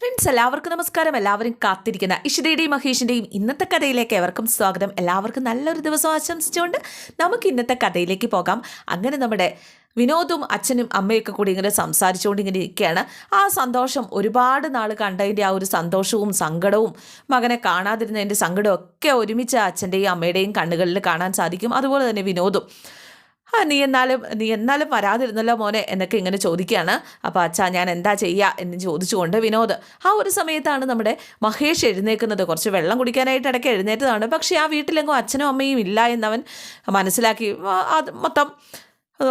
Friends എല്ലാവർക്കും നമസ്കാരം. എല്ലാവരും കാത്തിരിക്കുന്ന ഇഷിതയുടെയും മഹേഷിന്റെയും ഇന്നത്തെ കഥയിലേക്ക് എവർക്കും സ്വാഗതം. എല്ലാവർക്കും നല്ലൊരു ദിവസം ആശംസിച്ചുകൊണ്ട് നമുക്ക് ഇന്നത്തെ കഥയിലേക്ക് പോകാം. അങ്ങനെ നമ്മുടെ വിനോദും അച്ഛനും അമ്മയൊക്കെ കൂടി ഇങ്ങനെ സംസാരിച്ചുകൊണ്ട് ഇങ്ങനെ ഇരിക്കുകയാണ്. ആ സന്തോഷം ഒരുപാട് നാൾ കണ്ടതിന്റെ ആ ഒരു സന്തോഷവും സങ്കടവും മകനെ കാണാതിരുന്നതിന്റെ സങ്കടവും ഒക്കെ ഒരുമിച്ച് അച്ഛന്റെയും അമ്മയുടെയും കണ്ണുകളിൽ കാണാൻ സാധിക്കും. അതുപോലെ തന്നെ വിനോദും. ആ നീ എന്നാലും നീ എന്നാലും വരാതിരുന്നല്ലോ മോനെ എന്നൊക്കെ ഇങ്ങനെ ചോദിക്കുകയാണ്. അപ്പോൾ അച്ഛാ ഞാൻ എന്താ ചെയ്യുക എന്ന് ചോദിച്ചുകൊണ്ട് വിനോദ് ആ ഒരു സമയത്താണ് നമ്മുടെ മഹേഷ് എഴുന്നേക്കുന്നത്. കുറച്ച് വെള്ളം കുടിക്കാനായിട്ട് ഇടയ്ക്ക് എഴുന്നേറ്റതാണ്. പക്ഷേ ആ വീട്ടിലെങ്ങും അച്ഛനും അമ്മയും ഇല്ല എന്നവൻ മനസ്സിലാക്കി അത് മൊത്തം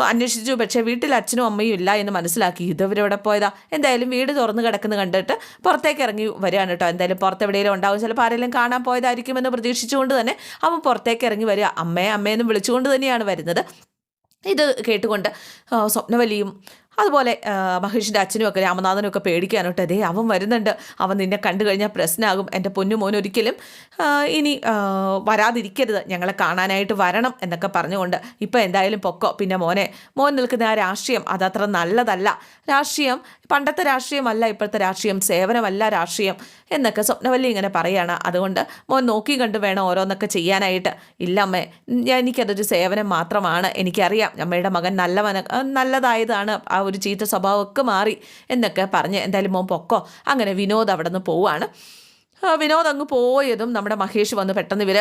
അന്വേഷിച്ചു. പക്ഷേ വീട്ടിൽ അച്ഛനും അമ്മയും ഇല്ല എന്ന് മനസ്സിലാക്കി. ഇതവരവിടെ പോയതാ? എന്തായാലും വീട് തുറന്നു കിടക്കുന്ന കണ്ടിട്ട് പുറത്തേക്ക് ഇറങ്ങി വരികയാണ് കേട്ടോ. എന്തായാലും പുറത്ത് എവിടെയെങ്കിലും ഉണ്ടാവും. ചിലപ്പോൾ ആരെങ്കിലും കാണാൻ പോയതായിരിക്കുമെന്ന് പ്രതീക്ഷിച്ചുകൊണ്ട് തന്നെ അവൻ പുറത്തേക്ക് ഇറങ്ങി വരിക. അമ്മയെ അമ്മയെന്നും വിളിച്ചുകൊണ്ട് തന്നെയാണ് വരുന്നത്. ഇത് കേട്ടുകൊണ്ട് സ്വപ്നവലിയും അതുപോലെ മഹേഷിന്റെ അച്ഛനും ഒക്കെ രാമനാഥനും ഒക്കെ പേടിക്കാനോട്ട് അതേ അവൻ വരുന്നുണ്ട്. അവൻ നിന്നെ കണ്ടു കഴിഞ്ഞാൽ പ്രശ്നമാകും എന്റെ പൊന്നു മോൻ ഒരിക്കലും ഇനി വരാതിരിക്കരുത്. ഞങ്ങളെ കാണാനായിട്ട് വരണം എന്നൊക്കെ പറഞ്ഞുകൊണ്ട് ഇപ്പം എന്തായാലും പൊക്കോ. പിന്നെ മോനെ മോൻ നിൽക്കുന്ന ആ രാഷ്ട്രീയം അതത്ര നല്ലതല്ല. രാഷ്ട്രീയം പണ്ടത്തെ രാഷ്ട്രീയമല്ല ഇപ്പോഴത്തെ രാഷ്ട്രീയം സേവനമല്ല രാഷ്ട്രീയം എന്നൊക്കെ സ്വപ്നവല്ലി ഇങ്ങനെ പറയുകയാണ് അതുകൊണ്ട് മോൻ നോക്കി കണ്ട് വേണം ഓരോന്നൊക്കെ ചെയ്യാനായിട്ട്. ഇല്ല അമ്മേ ഞാൻ എനിക്കതൊരു സേവനം മാത്രമാണ്. എനിക്കറിയാം അമ്മയുടെ മകൻ നല്ലവന നല്ലതായതാണ് ആ ഒരു ചീത്ത സ്വഭാവമൊക്കെ മാറി എന്നൊക്കെ പറഞ്ഞ് എന്തായാലും മോൻ പൊക്കോ. അങ്ങനെ വിനോദ് അവിടെ നിന്ന് പോവുകയാണ് വിനോദ് അങ്ങ് പോയതും നമ്മുടെ മഹേഷ് വന്ന് പെട്ടെന്ന് ഇവർ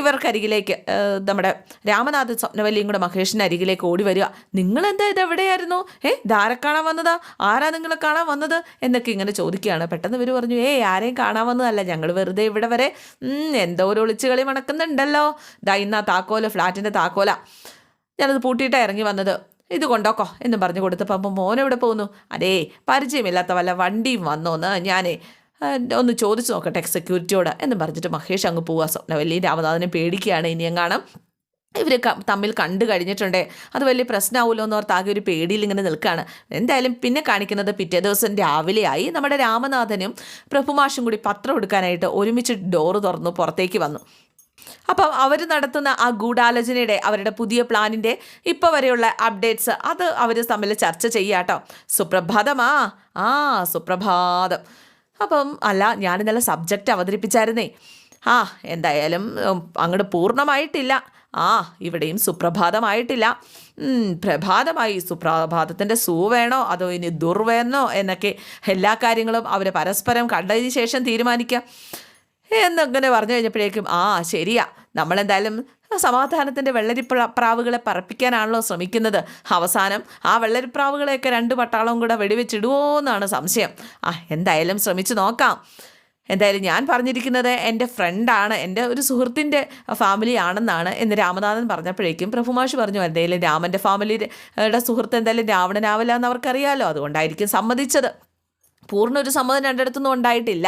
ഇവർക്കരികിലേക്ക് നമ്മുടെ രാമനാഥ് സ്വപ്നവല്ലിയും കൂടെ മഹേഷിന്റെ അരികിലേക്ക് ഓടി വരിക. നിങ്ങളെന്താ ഇത് എവിടെയായിരുന്നു ഏ ധാരെ കാണാൻ വന്നതാ? ആരാ നിങ്ങളെ കാണാൻ വന്നത്? എന്നൊക്കെ ഇങ്ങനെ ചോദിക്കുകയാണ്. പെട്ടെന്ന് ഇവർ പറഞ്ഞു ഏ ആരെയും കാണാൻ വന്നതല്ല. ഞങ്ങൾ വെറുതെ ഇവിടെ വരെ എന്തോ ഒരു ഒളിച്ചുകളി മണക്കുന്നുണ്ടല്ലോ. ദാ ഇന്നാ താക്കോൽ ഫ്ലാറ്റിന്റെ താക്കോല. ഞാനത് പൂട്ടിയിട്ടാണ് ഇറങ്ങി വന്നത്. ഇത് കൊണ്ടോക്കോ എന്ന് പറഞ്ഞു കൊടുത്തപ്പോൾ അപ്പം മോൻ എവിടെ പോകുന്നു അതേ പരിചയമില്ലാത്ത വല്ല വണ്ടിയും വന്നോന്ന് ആ, ഒന്ന് ചോദിച്ചു നോക്കട്ടെ സെക്യൂരിറ്റിയോട് എന്ന് പറഞ്ഞിട്ട് മഹേഷ് അങ്ങ് പോവുക സ്വപ്നവല്ലി രാമനാഥനെ പേടിക്കുകയാണ് ഇനി എങ്ങാണം. ഇവർ തമ്മിൽ കണ്ടു കഴിഞ്ഞിട്ടുണ്ടേ. അത് വലിയ പ്രശ്നമാവുമല്ലോ എന്ന് ഓർത്ത് ആകെ ഒരു പേടിയിൽ ഇങ്ങനെ നിൽക്കുകയാണ് എന്തായാലും പിന്നെ കാണിക്കുന്നത് പിറ്റേ ദിവസം രാവിലെയായി നമ്മുടെ രാമനാഥനും പ്രഭുമാഷും കൂടി പത്രം എടുക്കാനായിട്ട് ഒരുമിച്ച് ഡോറ് തുറന്നു പുറത്തേക്ക് വന്നു. അപ്പം അവർ നടത്തുന്ന ആ ഗൂഢാലോചനയുടെ അവരുടെ പുതിയ പ്ലാനിന്റെ ഇപ്പോൾ വരെയുള്ള അപ്ഡേറ്റ്സ് അത് അവർ തമ്മിൽ ചർച്ച ചെയ്യാട്ടോ സുപ്രഭാതമാ. ആ സുപ്രഭാതം. അപ്പം അല്ല ഞാൻ ഇന്നലെ സബ്ജക്റ്റ് അവതരിപ്പിച്ചായിരുന്നേ. ആ എന്തായാലും അങ്ങോട്ട് പൂർണമായിട്ടില്ല. ആ ഇവിടെയും സുപ്രഭാതമായിട്ടില്ല. പ്രഭാതമായി സുപ്രഭാതത്തിന്റെ സൂ വേണോ അതോ ഇനി ദുർവേണോ എന്നൊക്കെ എല്ലാ കാര്യങ്ങളും അവർ പരസ്പരം കണ്ടതിന് ശേഷം തീരുമാനിക്കാം. എന്നങ്ങനെ പറഞ്ഞു കഴിഞ്ഞപ്പോഴേക്കും ആ ശരിയാ. നമ്മളെന്തായാലും സമാധാനത്തിന്റെ വെള്ളരിപ്ര പ്രാവുകളെ പറപ്പിക്കാനാണല്ലോ ശ്രമിക്കുന്നത്. അവസാനം ആ വെള്ളരിപ്രാവുകളെയൊക്കെ രണ്ട് പട്ടാളവും കൂടെ വെടിവെച്ചിടുവോ എന്നാണ് സംശയം. ആ എന്തായാലും ശ്രമിച്ചു നോക്കാം. എന്തായാലും ഞാൻ പറഞ്ഞിരിക്കുന്നത് എന്റെ ഫ്രണ്ടാണ് എന്റെ ഒരു സുഹൃത്തിന്റെ ഫാമിലി ആണെന്നാണ് എന്ന് രാമനാഥൻ പറഞ്ഞപ്പോഴേക്കും പ്രഭുമാഷ് പറഞ്ഞു എന്തായാലും രാമന്റെ ഫാമിലിയുടെ സുഹൃത്ത് എന്തായാലും രാവണനാവില്ല എന്ന് അവർക്കറിയാമല്ലോ അതുകൊണ്ടായിരിക്കും സമ്മതിച്ചത്. പൂർണ ഒരു സമ്മതം രണ്ടിടത്തൊന്നും ഉണ്ടായിട്ടില്ല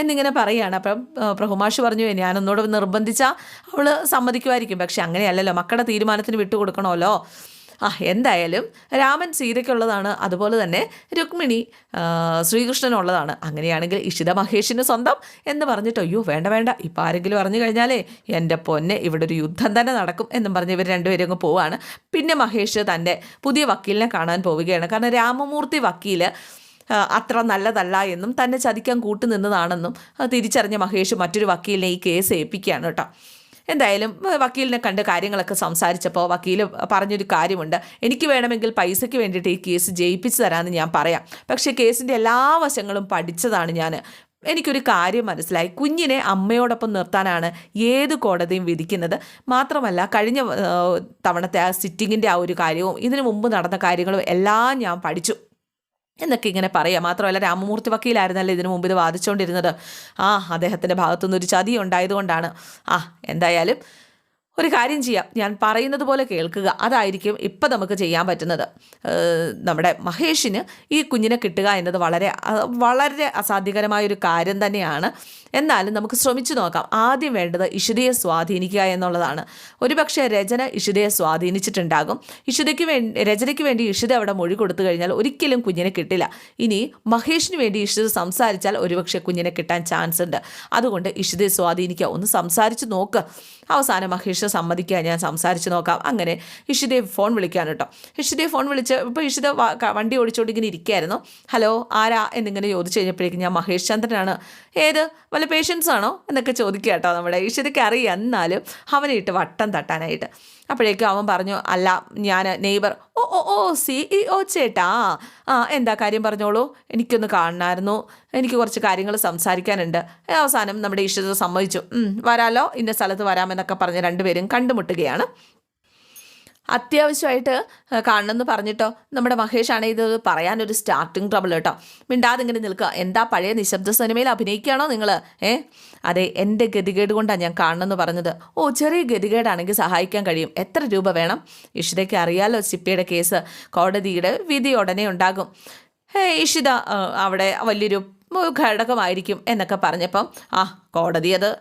എന്നിങ്ങനെ പറയുകയാണ്. അപ്പം പ്രഹുമാഷ് പറഞ്ഞു ഞാനൊന്നുകൂടെ നിർബന്ധിച്ചാൽ അവൾ സമ്മതിക്കുമായിരിക്കും. പക്ഷെ അങ്ങനെയല്ലല്ലോ മക്കളുടെ തീരുമാനത്തിന് വിട്ടുകൊടുക്കണമല്ലോ. ആ എന്തായാലും രാമൻ സീതയ്ക്കുള്ളതാണ്. അതുപോലെ തന്നെ രുക്മിണി ശ്രീകൃഷ്ണനുള്ളതാണ്. അങ്ങനെയാണെങ്കിൽ ഇഷിത മഹേഷിന് സ്വന്തം എന്ന് പറഞ്ഞിട്ട് അയ്യോ വേണ്ട വേണ്ട. ഇപ്പം ആരെങ്കിലും അറിഞ്ഞു കഴിഞ്ഞാലേ എന്റെ പൊന്നെ ഇവിടെ ഒരു യുദ്ധം തന്നെ നടക്കും എന്നും പറഞ്ഞ് ഇവർ രണ്ടുപേരും അങ്ങ് പോവാണ്. പിന്നെ മഹേഷ് തന്റെ പുതിയ വക്കീലിനെ കാണാൻ പോവുകയാണ്. കാരണം രാമമൂർത്തി വക്കീൽ അത്ര നല്ലതല്ല എന്നും തന്നെ ചതിക്കാൻ കൂട്ടുനിന്നതാണെന്നും തിരിച്ചറിഞ്ഞ മഹേഷ് മറ്റൊരു വക്കീലിനെ ഈ കേസ് ഏൽപ്പിക്കുകയാണ് കേട്ടോ. എന്തായാലും വക്കീലിനെ കണ്ട് കാര്യങ്ങളൊക്കെ സംസാരിച്ചപ്പോൾ വക്കീൽ പറഞ്ഞൊരു കാര്യമുണ്ട്. എനിക്ക് വേണമെങ്കിൽ പൈസയ്ക്ക് വേണ്ടിയിട്ട് ഈ കേസ് ജയിപ്പിച്ചു തരാമെന്ന് ഞാൻ പറയാം. പക്ഷേ കേസിന്റെ എല്ലാ വശങ്ങളും പഠിച്ചതാണ് ഞാൻ. എനിക്കൊരു കാര്യം മനസ്സിലായി. കുഞ്ഞിനെ അമ്മയോടൊപ്പം നിർത്താനാണ് ഏത് കോടതിയും വിധിക്കുന്നത്. മാത്രമല്ല കഴിഞ്ഞ തവണത്തെ ആ സിറ്റിങ്ങിന്റെ ആ ഒരു കാര്യവും ഇതിനു മുമ്പ് നടന്ന കാര്യങ്ങളും എല്ലാം ഞാൻ പഠിച്ചു. എന്നൊക്കെ ഇങ്ങനെ പറയാം. മാത്രമല്ല രാമമൂർത്തി വക്കീലായിരുന്നല്ലോ ഇതിനു മുമ്പ് ഇത് വാദിച്ചുകൊണ്ടിരുന്നത് ആ അദ്ദേഹത്തിന്റെ ഭാഗത്തുനിന്ന് ഒരു ചതി ഉണ്ടായതുകൊണ്ടാണ്. ആ എന്തായാലും ഒരു കാര്യം ചെയ്യാം. ഞാൻ പറയുന്നത് പോലെ കേൾക്കുക. അതായിരിക്കും ഇപ്പം നമുക്ക് ചെയ്യാൻ പറ്റുന്നത്. നമ്മുടെ മഹേഷിന് ഈ കുഞ്ഞിനെ കിട്ടുക എന്നത് വളരെ വളരെ വളരെ അസാധ്യകരമായൊരു കാര്യം തന്നെയാണ്. എന്നാലും നമുക്ക് ശ്രമിച്ചു നോക്കാം. ആദ്യം വേണ്ടത് ഇഷിതയെ സ്വാധീനിക്കുക എന്നുള്ളതാണ്. ഒരുപക്ഷെ രചന ഇഷിതയെ സ്വാധീനിച്ചിട്ടുണ്ടാകും. ഇഷിതയ്ക്ക് വേണ്ടി രചനയ്ക്ക് വേണ്ടി ഇഷിത അവിടെ മൊഴി കൊടുത്തു കഴിഞ്ഞാൽ ഒരിക്കലും കുഞ്ഞിനെ കിട്ടില്ല. ഇനി മഹേഷിന് വേണ്ടി ഇഷിത സംസാരിച്ചാൽ ഒരുപക്ഷെ കുഞ്ഞിനെ കിട്ടാൻ ചാൻസ് ഉണ്ട് അതുകൊണ്ട് ഇഷിതയെ സ്വാധീനിക്കുക. ഒന്ന് സംസാരിച്ച് നോക്ക്. അവസാനം മഹേഷ് സമ്മതിക്കുക ഞാൻ സംസാരിച്ച് നോക്കാം. അങ്ങനെ ഇഷിതയെ ഫോൺ വിളിക്കാൻ കേട്ടോ. ഇഷിതയെ ഫോൺ വിളിച്ച് ഇപ്പോൾ ഇഷിത വണ്ടി ഓടിച്ചുകൊണ്ട് ഇരിക്കുകയായിരുന്നു ഹലോ ആരാ? എന്നിങ്ങനെ ചോദിച്ചു കഴിഞ്ഞപ്പോഴേക്കും ഞാൻ മഹേഷ് ചന്ദ്രനാണ്. ഏത്? വല്ല പേഷ്യൻസ് ആണോ എന്നൊക്കെ ചോദിക്കുക കേട്ടോ നമ്മുടെ ഇഷിതയ്ക്ക് അറിയാം. എന്നാലും അവനെ ഇട്ട് വട്ടം തട്ടാനായിട്ട്. അപ്പോഴേക്കും അവൻ പറഞ്ഞു അല്ല ഞാൻ നെയ്ബർ. ഓ ഓ ഓ സി ഇ ഓ ചേട്ടാ. ആ എന്താ കാര്യം പറഞ്ഞോളൂ. എനിക്കൊന്ന് കാണണമായിരുന്നു. എനിക്ക് കുറച്ച് കാര്യങ്ങൾ സംസാരിക്കാനുണ്ട്. അവസാനം നമ്മുടെ ഇഷ്ടത സമ്മതിച്ചു. വരാലോ. ഇന്ന സ്ഥലത്ത് വരാമെന്നൊക്കെ പറഞ്ഞ് രണ്ടുപേരും കണ്ടുമുട്ടുകയാണ്. അത്യാവശ്യമായിട്ട് കാണണമെന്ന് പറഞ്ഞിട്ടോ. നമ്മുടെ മഹേഷാണ് ഇത് പറയാനൊരു സ്റ്റാർട്ടിങ് ട്രബിൾ കേട്ടോ. മിണ്ടാതെ ഇങ്ങനെ നിൽക്കുക. എന്താ പഴയ നിശബ്ദ സിനിമയിൽ അഭിനയിക്കുകയാണോ നിങ്ങൾ ഏ? അതെ എന്റെ ഗതികേട് കൊണ്ടാണ് ഞാൻ കാണണമെന്ന് പറഞ്ഞത്. ഓ ചെറിയ ഗതികേടാണെങ്കിൽ സഹായിക്കാൻ കഴിയും. എത്ര രൂപ വേണം? ഇഷിതയ്ക്ക് അറിയാലോ ചിപ്പിയുടെ കേസ്. കോടതിയുടെ വിധി ഉടനെ ഉണ്ടാകും. ഇഷിത അവിടെ വലിയൊരു ഘടകമായിരിക്കും എന്നൊക്കെ പറഞ്ഞപ്പം ആ കോടതി അത്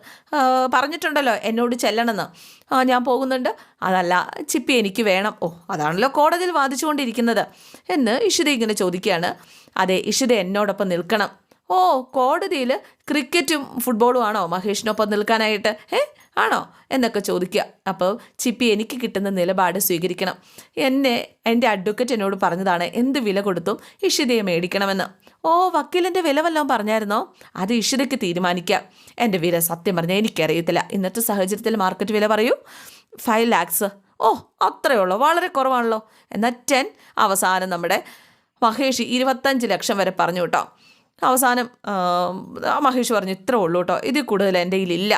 പറഞ്ഞിട്ടുണ്ടല്ലോ എന്നോട് ചെല്ലണമെന്ന്. ആ ഞാൻ പോകുന്നുണ്ട്. അതല്ല ചിപ്പി എനിക്ക് വേണം. ഓ അതാണല്ലോ കോടതിയിൽ വാദിച്ചുകൊണ്ടിരിക്കുന്നത് എന്ന് ഇഷിത ഇങ്ങനെ ചോദിക്കുകയാണ്. അതെ ഇഷിത എന്നോടൊപ്പം നിൽക്കണം. ഓ കോടതിയിൽ ക്രിക്കറ്റും ഫുട്ബോളും ആണോ? മഹേഷിനൊപ്പം നിൽക്കാനായിട്ട് ഏ ആണോ? എന്നൊക്കെ ചോദിക്കുക. അപ്പോൾ ചിപ്പി എനിക്ക് കിട്ടുന്ന നിലപാട് സ്വീകരിക്കണം. എന്നെ എന്റെ അഡ്വക്കറ്റ് എന്നോട് പറഞ്ഞതാണ് എന്ത് വില കൊടുത്തും ഇഷിതയെ മേടിക്കണമെന്ന്. ഓ വക്കീലിന്റെ വില വല്ലതും പറഞ്ഞായിരുന്നോ? അത് ഇഷിതയ്ക്ക് തീരുമാനിക്കാം. എന്റെ വില സത്യം പറഞ്ഞാൽ എനിക്കറിയത്തില്ല. ഇന്നത്തെ സാഹചര്യത്തിൽ മാർക്കറ്റ് വില പറയൂ. ഫൈവ് ലാക്സ് ഓ അത്രയേ ഉള്ളൂ വളരെ കുറവാണല്ലോ. എന്നാൽ ടെൻ അവസാനം നമ്മുടെ മഹേഷ് ഇരുപത്തഞ്ച് ലക്ഷം വരെ പറഞ്ഞു കേട്ടോ. അവസാനം മഹേഷ് പറഞ്ഞു ഇത്രേ ഉള്ളൂ കേട്ടോ. ഇതിൽ കൂടുതൽ എന്റെ കയ്യിലില്ല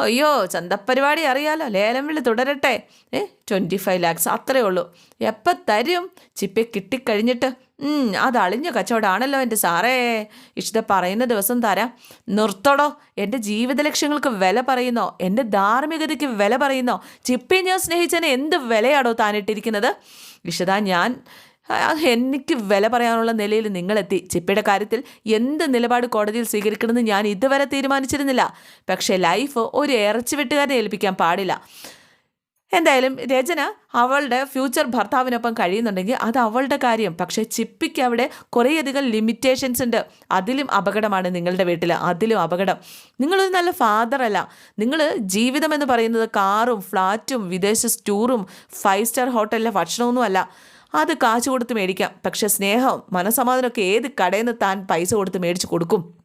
അയ്യോ ചന്തപ്പരിപാടി അറിയാലോ ലേലം വിളി തുടരട്ടെ. ഏ ട്വന്റി ഫൈവ് ലാക്സ് അത്രയേ ഉള്ളൂ. എപ്പം തരും? ചിപ്പി കിട്ടിക്കഴിഞ്ഞിട്ട് അത് അളിഞ്ഞ കച്ചവടമാണല്ലോ എന്റെ സാറേ. ഇഷ്ട പറയുന്ന ദിവസം തരാം. നിർത്തടോ എന്റെ ജീവിത ലക്ഷ്യങ്ങൾക്ക് വില പറയുന്നോ എന്റെ ധാർമ്മികതയ്ക്ക് വില പറയുന്നോ. ചിപ്പി ഞാൻ സ്നേഹിച്ചതിന് എന്ത് വിലയാടോ താനിട്ടിരിക്കുന്നത്? ഇഷിത ഞാൻ എനിക്ക് വില പറയാനുള്ള നിലയിൽ നിങ്ങളെത്തി. ചിപ്പിയുടെ കാര്യത്തിൽ എന്ത് നിലപാട് കോടതിയിൽ സ്വീകരിക്കണമെന്ന് ഞാൻ ഇതുവരെ തീരുമാനിച്ചിരുന്നില്ല. പക്ഷേ ലൈഫ് ഒരു ഇറച്ചി വെട്ടുകാരനെ ഏൽപ്പിക്കാൻ പാടില്ല. എന്തായാലും രചന അവളുടെ ഫ്യൂച്ചർ ഭർത്താവിനൊപ്പം കഴിയുന്നുണ്ടെങ്കിൽ അത് അവളുടെ കാര്യം. പക്ഷേ ചിപ്പിക്ക് അവിടെ കുറേയധികം ലിമിറ്റേഷൻസ് ഉണ്ട്. അതിലും അപകടമാണ് നിങ്ങളുടെ വീട്ടിൽ അതിലും അപകടം. നിങ്ങളൊരു നല്ല ഫാദർ അല്ല. നിങ്ങൾ ജീവിതം എന്ന് പറയുന്നത് കാറും ഫ്ലാറ്റും വിദേശ ടൂറും ഫൈവ് സ്റ്റാർ ഹോട്ടലിലെ ഭക്ഷണമൊന്നും അല്ല അത് കാശ് കൊടുത്ത് മേടിക്കാം. പക്ഷെ സ്നേഹം മനസമാധാനമൊക്കെ ഏത് കടയിൽ നിന്ന് താൻ പൈസ കൊടുത്ത് മേടിച്ച് കൊടുക്കും?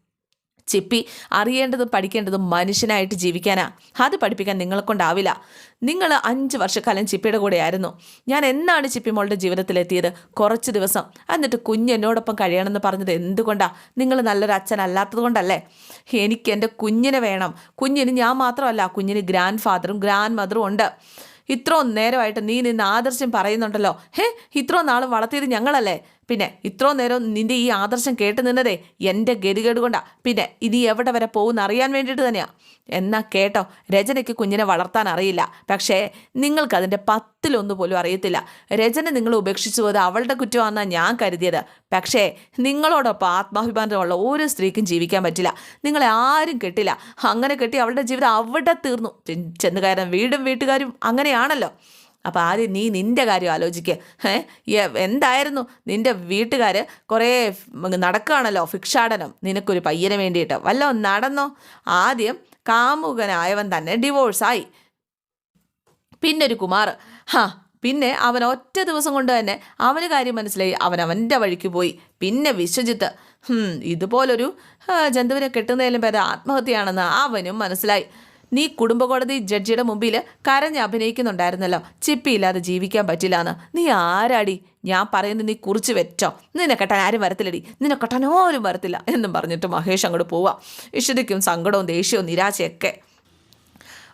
ചിപ്പി അറിയേണ്ടതും പഠിക്കേണ്ടതും മനുഷ്യനായിട്ട് ജീവിക്കാനാ. അത് പഠിപ്പിക്കാൻ നിങ്ങളെ കൊണ്ടാവില്ല. നിങ്ങൾ അഞ്ച് വർഷക്കാലം ചിപ്പിയുടെ കൂടെയായിരുന്നു. ഞാൻ എന്നാണ് ചിപ്പി മോളുടെ ജീവിതത്തിലെത്തിയത്? കുറച്ച് ദിവസം. എന്നിട്ട് കുഞ്ഞ് എന്നോടൊപ്പം കഴിയണമെന്ന് പറഞ്ഞത് എന്തുകൊണ്ടാ? നിങ്ങൾ നല്ലൊരു അച്ഛനല്ലാത്തത് കൊണ്ടല്ലേ? എനിക്ക് എന്റെ കുഞ്ഞിനെ വേണം. കുഞ്ഞിന് ഞാൻ മാത്രമല്ല കുഞ്ഞിന് ഗ്രാൻഡ് ഫാദറും ഗ്രാൻഡ് മദറും ഉണ്ട്. ഇത്രയും നേരമായിട്ട് നീ നിന്ന് ആദർശം പറയുന്നുണ്ടല്ലോ. ഹേ ഇത്രയും നാളും വളർത്തിയത് ഞങ്ങളല്ലേ? പിന്നെ ഇത്രയും നേരം നിന്റെ ഈ ആദർശം കേട്ട് നിന്നതേ എന്റെ ഗതികേട് കൊണ്ടാ. പിന്നെ ഇനി എവിടെ വരെ പോകുന്ന അറിയാൻ വേണ്ടിയിട്ട് തന്നെയാ. എന്നാ കേട്ടോ രചനയ്ക്ക് കുഞ്ഞിനെ വളർത്താൻ അറിയില്ല. പക്ഷേ നിങ്ങൾക്കതിന്റെ പത്തിലൊന്നു പോലും അറിയത്തില്ല. രചന നിങ്ങൾ ഉപേക്ഷിച്ചു പോയത് അവളുടെ കുറ്റമാണെന്നാണ് ഞാൻ കരുതിയത്. പക്ഷേ നിങ്ങളോടൊപ്പം ആത്മാഭിമാനമുള്ള ഒരു സ്ത്രീക്കും ജീവിക്കാൻ പറ്റില്ല. നിങ്ങളെ ആരും കെട്ടില്ല. അങ്ങനെ കെട്ടി അവളുടെ ജീവിതം അവിടെ തീർന്നു. ചെന്ന് കയറാൻ വീടും വീട്ടുകാരും അങ്ങനെയാണല്ലോ. അപ്പോൾ ആദ്യം നീ നിന്റെ കാര്യം ആലോചിക്കുക എന്തായിരുന്നു? നിന്റെ വീട്ടുകാർ കുറേ നടക്കുകയാണല്ലോ ഭിക്ഷാടനം. നിനക്കൊരു പയ്യന് വേണ്ടിയിട്ട്. വല്ലോ നടന്നോ? ആദ്യം കാമുകനായവൻ തന്നെ ഡിവോഴ്സായി. പിന്നെ ഒരു കുമാർ. ഹാ പിന്നെ അവൻ ഒറ്റ ദിവസം കൊണ്ട് തന്നെ അവന് കാര്യം മനസ്സിലായി. അവൻ അവന്റെ വഴിക്ക് പോയി. പിന്നെ വിശ്വജിത്ത്. ഇതുപോലൊരു ജന്തുവിനെ കെട്ടുന്നതിലും പേരെ ആത്മഹത്യയാണെന്ന് അവനും മനസ്സിലായി. നീ കുടുംബ കോടതി ജഡ്ജിയുടെ മുമ്പിൽ കരഞ്ഞ് അഭിനയിക്കുന്നുണ്ടായിരുന്നല്ലോ. ചിപ്പിയില്ലാതെ ജീവിക്കാൻ പറ്റില്ലാന്ന്. നീ ആരാടി? ഞാൻ പറയുന്നത് നീ കുറിച്ച് വെച്ചോ. നിന്നെ കെട്ടാൻ ആരും വരത്തില്ലടി. നിന്നെ കെട്ടാൻ ആരും വരത്തില്ല എന്നും പറഞ്ഞിട്ട് മഹേഷ് അങ്ങോട്ട് പോവാം. ഇഷിതയ്ക്കും സങ്കടവും ദേഷ്യവും നിരാശയൊക്കെ.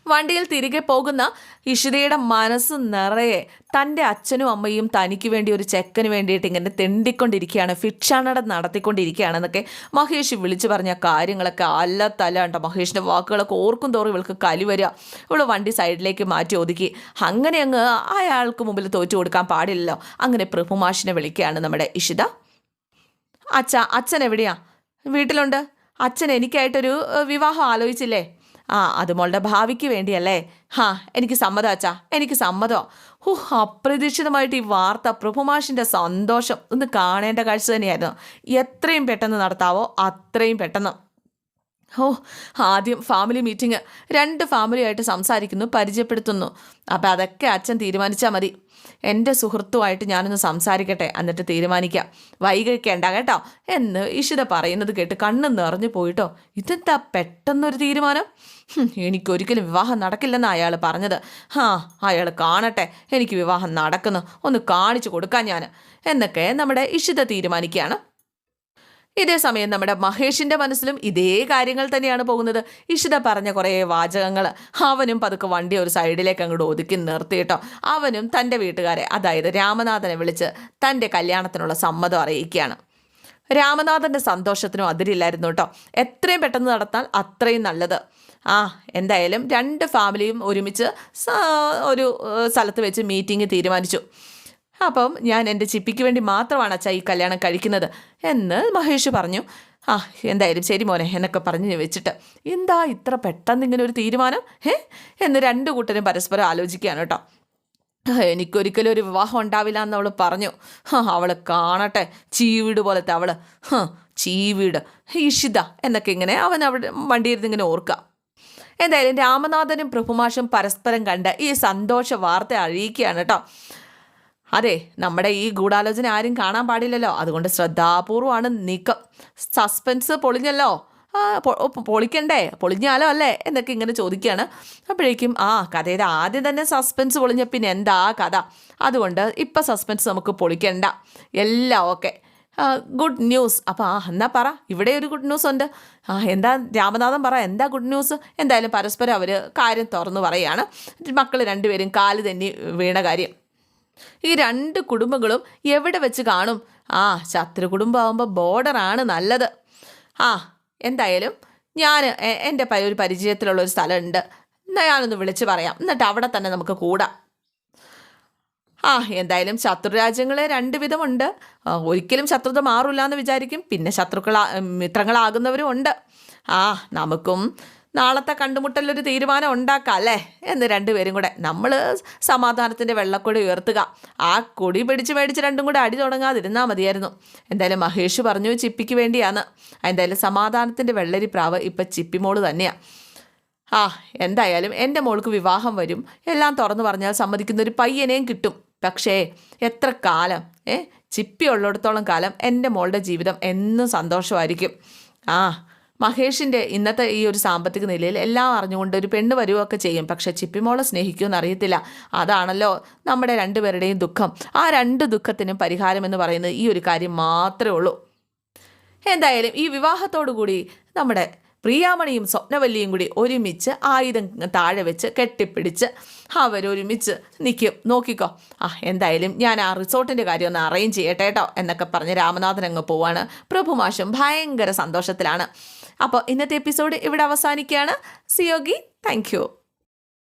വണ്ടിയിൽ തിരികെ പോകുന്ന ഇഷിതയുടെ മനസ്സ് നിറയെ തന്റെ അച്ഛനും അമ്മയും തനിക്ക് വേണ്ടി ഒരു ചെക്കന് വേണ്ടിയിട്ട് ഇങ്ങനെ തെണ്ടിക്കൊണ്ടിരിക്കുകയാണ് ഭിക്ഷാടനം നടത്തിക്കൊണ്ടിരിക്കുകയാണെന്നൊക്കെ മഹേഷ് വിളിച്ചു പറഞ്ഞ കാര്യങ്ങളൊക്കെ അല്ല തല ഉണ്ടോ മഹേഷിന്റെ വാക്കുകളൊക്കെ ഓർക്കും തോറും ഇവൾക്ക് കലി വരിക. ഇവൾ വണ്ടി സൈഡിലേക്ക് മാറ്റി ഒതുക്കി. അങ്ങനെ അങ്ങ് അയാൾക്ക് മുമ്പിൽ തോറ്റു കൊടുക്കാൻ പാടില്ലല്ലോ. അങ്ങനെ പ്രഭുമാഷിനെ വിളിക്കുകയാണ് നമ്മുടെ ഇഷിത. അച്ഛ അച്ഛൻ എവിടെയാ? വീട്ടിലുണ്ട്. അച്ഛൻ എനിക്കായിട്ടൊരു വിവാഹം ആലോചിച്ചില്ലേ? ആ അത് മോളുടെ ഭാവിക്ക് വേണ്ടിയല്ലേ? ഹാ എനിക്ക് സമ്മതം അച്ഛാ എനിക്ക് സമ്മതം. ഹോ അപ്രതീക്ഷിതമായിട്ട് ഈ വാർത്ത പ്രഭുമാഷിന്റെ സന്തോഷം ഒന്ന് കാണേണ്ട കാഴ്ച തന്നെയായിരുന്നു. എത്രയും പെട്ടെന്ന് നടത്താവോ അത്രയും പെട്ടെന്ന്. ഓ ആദ്യം ഫാമിലി മീറ്റിംഗ് രണ്ട് ഫാമിലിയായിട്ട് സംസാരിക്കുന്നു പരിചയപ്പെടുത്തുന്നു. അപ്പം അതൊക്കെ അച്ഛൻ തീരുമാനിച്ചാൽ മതി. എന്റെ സുഹൃത്തുമായിട്ട് ഞാനൊന്ന് സംസാരിക്കട്ടെ എന്നിട്ട് തീരുമാനിക്കാം. വൈകിക്കേണ്ട കേട്ടോ. എന്ന് ഇഷിത പറയുന്നത് കേട്ട് കണ്ണ് നിറഞ്ഞു പോയിട്ടോ. ഇതെന്താ പെട്ടെന്നൊരു തീരുമാനം? എനിക്കൊരിക്കലും വിവാഹം നടക്കില്ലെന്ന് അയാൾ പറഞ്ഞത്. ആ അയാൾ കാണട്ടെ എനിക്ക് വിവാഹം നടക്കുന്നു. ഒന്ന് കാണിച്ചു കൊടുക്കാൻ ഞാൻ എന്നൊക്കെ നമ്മുടെ ഇഷിത തീരുമാനിക്കുകയാണ്. ഇതേ സമയം നമ്മുടെ മഹേഷിന്റെ മനസ്സിലും ഇതേ കാര്യങ്ങൾ തന്നെയാണ് പോകുന്നത്. ഇഷിത പറഞ്ഞ കുറേ വാചകങ്ങൾ അവനും പതുക്കെ വണ്ടി ഒരു സൈഡിലേക്ക് അങ്ങോട്ട് ഒതുക്കി നിർത്തിയിട്ടോ അവനും തന്റെ വീട്ടുകാരെ അതായത് രാമനാഥനെ വിളിച്ച് തന്റെ കല്യാണത്തിനുള്ള സമ്മതം അറിയിക്കുകയാണ്. രാമനാഥന്റെ സന്തോഷത്തിനും അതിരില്ലായിരുന്നു കേട്ടോ. എത്രയും പെട്ടെന്ന് നടത്താൻ അത്രയും നല്ലത്. ആ എന്തായാലും രണ്ട് ഫാമിലിയും ഒരുമിച്ച് ഒരു സ്ഥലത്ത് വെച്ച് മീറ്റിംഗ് തീരുമാനിച്ചു. അപ്പം ഞാൻ എന്റെ ചിപ്പിക്ക് വേണ്ടി മാത്രമാണ് അച്ഛാ ഈ കല്യാണം കഴിക്കുന്നത് എന്ന് മഹേഷ് പറഞ്ഞു. ആ എന്തായാലും ശരി മോനെ എന്നൊക്കെ പറഞ്ഞു വെച്ചിട്ട്. എന്താ ഇത്ര പെട്ടെന്ന് ഇങ്ങനെ ഒരു തീരുമാനം? ഏ എന്ന് രണ്ട് കൂട്ടരും പരസ്പരം ആലോചിക്കുകയാണ് കേട്ടോ. എനിക്കൊരിക്കലും ഒരു വിവാഹം ഉണ്ടാവില്ല എന്ന് അവൾ പറഞ്ഞു. ഹാ അവൾ കാണട്ടെ ചീവീട് പോലത്തെ അവൾ. ഹ ചീവീട്. ഇഷിത എന്നൊക്കെ ഇങ്ങനെ അവൻ അവിടെ വണ്ടിയിരുന്ന് ഇങ്ങനെ ഓർക്കുക. എന്തായാലും രാമനാഥനും പ്രഭുമാഷും പരസ്പരം കണ്ട് ഈ സന്തോഷ വാർത്ത അറിയിക്കുകയാണ് കേട്ടോ. അതെ നമ്മുടെ ഈ ഗൂഢാലോചന ആരും കാണാൻ പാടില്ലല്ലോ. അതുകൊണ്ട് ശ്രദ്ധാപൂർവമാണ് നീക്കം. സസ്പെൻസ് പൊളിഞ്ഞല്ലോ. പൊളിക്കണ്ടേ? പൊളിഞ്ഞാലോ അല്ലേ? എന്നൊക്കെ ഇങ്ങനെ ചോദിക്കുകയാണ്. അപ്പോഴേക്കും ആ കഥയുടെ ആദ്യം തന്നെ സസ്പെൻസ് പൊളിഞ്ഞ പിന്നെ എന്താ കഥ? അതുകൊണ്ട് ഇപ്പം സസ്പെൻസ് നമുക്ക് പൊളിക്കണ്ട. എല്ലാം ഓക്കെ. Good news. അപ്പോൾ ആ എന്നാ പറ? ഇവിടെ ഒരു ഗുഡ് ന്യൂസ് ഉണ്ട്. ആ എന്താ രാമനാഥൻ പറ? എന്താ ഗുഡ് ന്യൂസ്? എന്തായാലും പരസ്പരം അവർ കാര്യം തുറന്നു പറയാണ് മക്കൾ രണ്ടുപേരും കാൽ തന്നെ വീണ കാര്യം. ഈ രണ്ട് കുടുംബങ്ങളും എവിടെ വെച്ച് കാണും? ആ ശത്രു കുടുംബമാകുമ്പോൾ ബോർഡറാണ് നല്ലത്. ആ എന്തായാലും ഞാൻ എന്റെ ഒരു പരിചയത്തിലുള്ള ഒരു സ്ഥലമുണ്ട്. ഞാനൊന്ന് വിളിച്ച് പറയാം. എന്നിട്ട് അവിടെ തന്നെ നമുക്ക് കൂടാം. ആ എന്തായാലും ശത്രുരാജ്യങ്ങളെ രണ്ട് വിധമുണ്ട്. ഒരിക്കലും ശത്രുത മാറില്ല എന്ന് വിചാരിക്കും. പിന്നെ ശത്രുക്കളാ മിത്രങ്ങളാകുന്നവരും ഉണ്ട്. ആ നമുക്കും നാളത്തെ കണ്ടുമുട്ടലൊരു തീരുമാനം ഉണ്ടാക്കാം അല്ലേ? എന്ന് രണ്ടുപേരും കൂടെ. നമ്മൾ സമാധാനത്തിന്റെ വെള്ളക്കൊടി ഉയർത്തുക. ആ കൊടി പിടിച്ച് മേടിച്ച് രണ്ടും കൂടെ അടി തുടങ്ങാതിരുന്നാൽ മതിയായിരുന്നു. എന്തായാലും മഹേഷ് പറഞ്ഞു ചിപ്പിക്ക് വേണ്ടിയാണ്. എന്തായാലും സമാധാനത്തിന്റെ വെള്ളരി പ്രാവ് ഇപ്പം ചിപ്പിമോൾ തന്നെയാണ് ആ എന്തായാലും എന്റെ മോൾക്ക് വിവാഹം വരും. എല്ലാം തുറന്നു പറഞ്ഞാൽ സമ്മതിക്കുന്ന ഒരു പയ്യനെയും കിട്ടും. പക്ഷേ എത്ര കാലം? ഏ? ചിപ്പി ഉള്ളിടത്തോളം കാലം എന്റെ മോളുടെ ജീവിതം എന്നും സന്തോഷമായിരിക്കും. ആ മഹേഷിന്റെ ഇന്നത്തെ ഈ ഒരു സാമ്പത്തിക നിലയിൽ എല്ലാം അറിഞ്ഞുകൊണ്ട് ഒരു പെണ്ണ് വരുവൊക്കെ ചെയ്യും. പക്ഷെ ചിപ്പിമോളെ സ്നേഹിക്കുമെന്ന് അറിയത്തില്ല. അതാണല്ലോ നമ്മുടെ രണ്ടുപേരുടെയും ദുഃഖം. ആ രണ്ട് ദുഃഖത്തിനും പരിഹാരം എന്ന് പറയുന്നത് ഈ ഒരു കാര്യം മാത്രമേ ഉള്ളൂ. എന്തായാലും ഈ വിവാഹത്തോടു കൂടി നമ്മുടെ പ്രിയാമണിയും സ്വപ്നവല്ലിയും കൂടി ഒരുമിച്ച് ആയുധം താഴെ വെച്ച് കെട്ടിപ്പിടിച്ച് അവരൊരുമിച്ച് നിൽക്കും നോക്കിക്കോ. ആ എന്തായാലും ഞാൻ ആ റിസോർട്ടിന്റെ കാര്യം ഒന്ന് അറേഞ്ച് ചെയ്യട്ടെ കേട്ടോ എന്നൊക്കെ പറഞ്ഞ് രാമനാഥൻ അങ്ങ് പോവാണ്. പ്രഭുമാഷും ഭയങ്കര സന്തോഷത്തിലാണ്. അപ്പോൾ ഇന്നത്തെ എപ്പിസോഡ് ഇവിടെ അവസാനിക്കുകയാണ്. സിയോഗി താങ്ക്